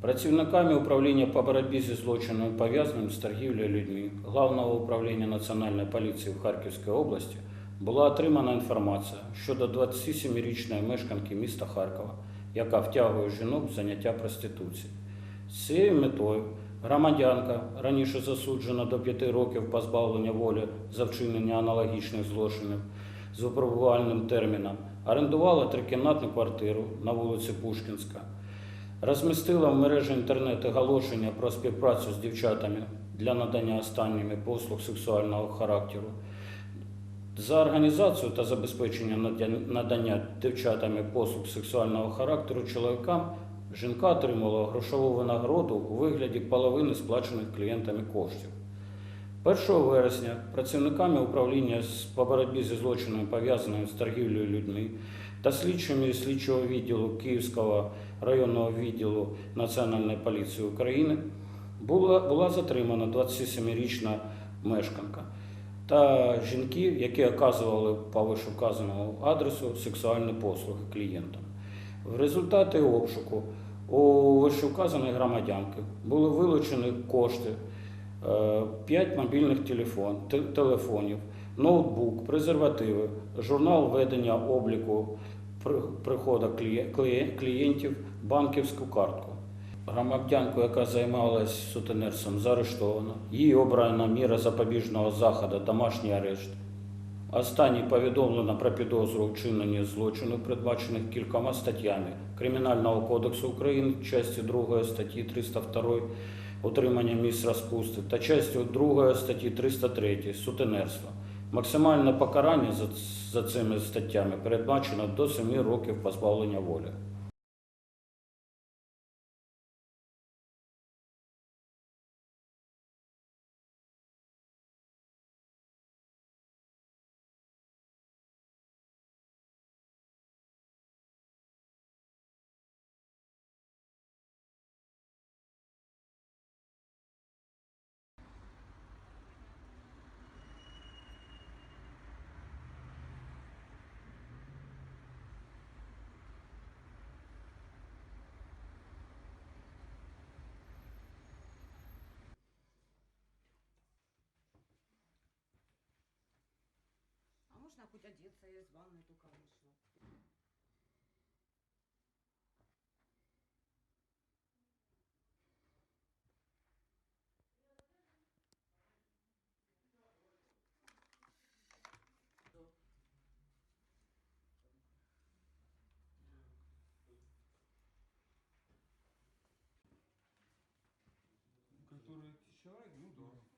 Працівниками управління по боротьбі зі злочинами, пов'язаними з торгівлею людьми Главного управління Національної поліції в Харківській області була отримана інформація щодо 27-річної мешканки міста Харкова, яка втягує жінок в заняття проституції. З цією метою громадянка, раніше засуджена до 5 років позбавлення волі за вчинення аналогічних злочинів з випробувальним терміном, орендувала трикімнатну квартиру на вулиці Пушкінська, розмістила в мережі інтернет оголошення про співпрацю з дівчатами для надання останніми послуг сексуального характеру. За організацію та забезпечення надання дівчатами послуг сексуального характеру чоловікам жінка отримала грошову винагороду у вигляді половини сплачених клієнтами коштів. 1 вересня працівниками управління по боротьбі зі злочинами, пов'язаними з торгівлею людьми та слідчими слідчого відділу Київського районного відділу Національної поліції України була, була затримана 27-річна мешканка та жінки, які оказували по вищевказаному адресу сексуальні послуги клієнтам. В результаті обшуку у вищевказаної громадянки були вилучені кошти, 5 мобільних телефон, телефонів, ноутбук, презервативи, журнал ведення обліку приходу кліє- кліє- клієнтів, банківську картку. Громадянку, яка займалась сутенерством, заарештовано. Їй обрана міра запобіжного заходу, домашній арешт. Останній повідомлено про підозру у вчиненні злочину, передбачених кількома статтями Кримінального кодексу України, часті 2 статті 302 утримання місць розпусти та частю 2 статті 303 сутенерства. Максимальне покарання за цими статтями передбачено до 7 років позбавлення волі. А можно хоть одеться? Я из ванной только вышла. Который человек, ну да.